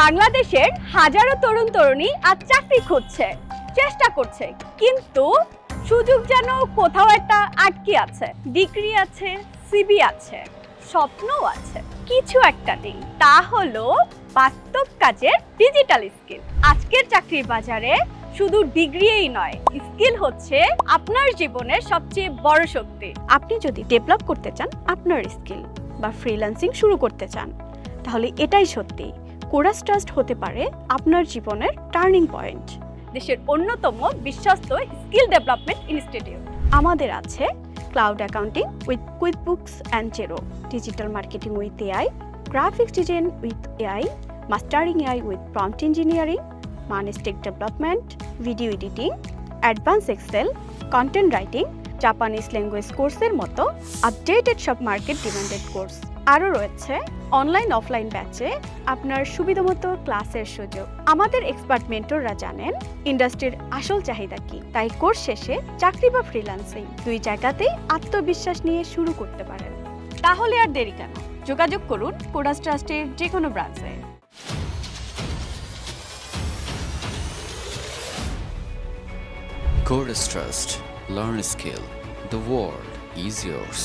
বাংলাদেশের হাজারো তরুণ তরুণী আজ চাকরি খুঁজছে, চেষ্টা করছে, কিন্তু সুযোগ যেন কোথাও একটা আটকে আছে। ডিগ্রি আছে সিবি আছে, স্বপ্নও আছে, কিছু একটা নেই। তা হলো বাস্তব কাজের ডিজিটাল স্কিল আজকের চাকরির বাজারে শুধু ডিগ্রিই নয় স্কিল হচ্ছে আপনার জীবনের সবচেয়ে বড় শক্তি। আপনি যদি ডেভেলপ করতে চান আপনার স্কিল বা ফ্রিল্যান্সিং শুরু করতে চান, তাহলে এটাই সত্যি। কোরাস ট্রাস্ট হতে পারে আপনার জীবনের টার্নিং পয়েন্ট। দেশের অন্যতম বিশ্বস্ত স্কিল ডেভেলপমেন্ট ইনস্টিটিউট। আমাদের আছে cloud accounting with QuickBooks and Xero digital marketing with AI graphics design with AI mastering AI with prompt engineering মানেস্টেক development video editing advance Excel content writing Japanese language কোর্সের মতো updated সব market demanded course. আরও রয়েছে online offline ব্যাচে আপনার সুবিধামতো ক্লাসের সুযোগ আমাদের এক্সপার্ট মেন্টররা জানেন ইন্ডাস্ট্রির আসল চাহিদা কি তাই কোর্স শেষে চাকরি বা ফ্রিল্যান্সিং দুই জায়গাতেই আত্মবিশ্বাস নিয়ে শুরু করতে পারেন তাহলে আর দেরি কেন যোগাযোগ করুন কোডাস ট্রাস্টের যে কোনো ব্রাঞ্চে Chorus Trust. Learn skill. The world is yours.